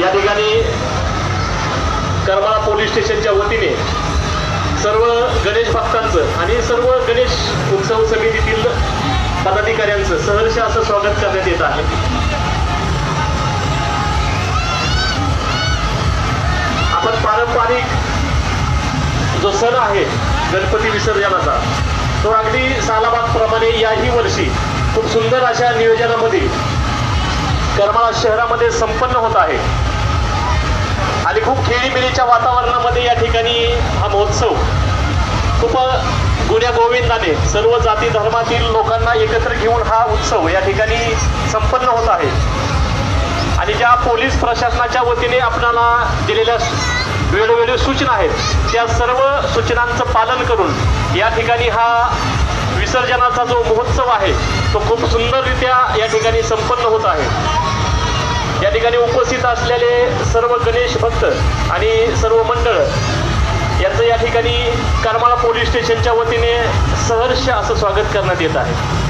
या ठिकाणी करमाळा पोलीस स्टेशनच्या वतीने सर्व गणेश भक्तांचं आणि सर्व गणेश उत्सव समितीतील पदाधिकाऱ्यांचं सहर्ष असं स्वागत करण्यात येत आहे. आपण पारंपरिक जो सण आहे गणपती विसर्जनाचा तो अगदी सालाबादप्रमाणे याही वर्षी खूप सुंदर अशा नियोजनामध्ये करमाळा शहरामध्ये संपन्न होत आहे. आणि खूप खेळीमेळीच्या वातावरणामध्ये या ठिकाणी हा महोत्सव. खूप गुण्या गोविंदाने सर्व जाती धर्मातील लोकांना एकत्र घेऊन हा उत्सव या ठिकाणी संपन्न होत आहे. आणि ज्या पोलीस प्रशासनाच्या वतीने आपल्याला दिलेल्या वेळोवेळी सूचना आहेत त्या सर्व सूचनांचं पालन करून या ठिकाणी हा विसर्जनाचा जो महोत्सव आहे तो खूप सुंदररित्या या ठिकाणी संपन्न होत आहे. या ठिकाणी उपस्थित असलेले सर्व गणेश भक्त आणि सर्व मंडळ यांचं या ठिकाणी करमाळा पोलीस स्टेशनच्या वतीने सहर्ष असं स्वागत करण्यात येत आहे.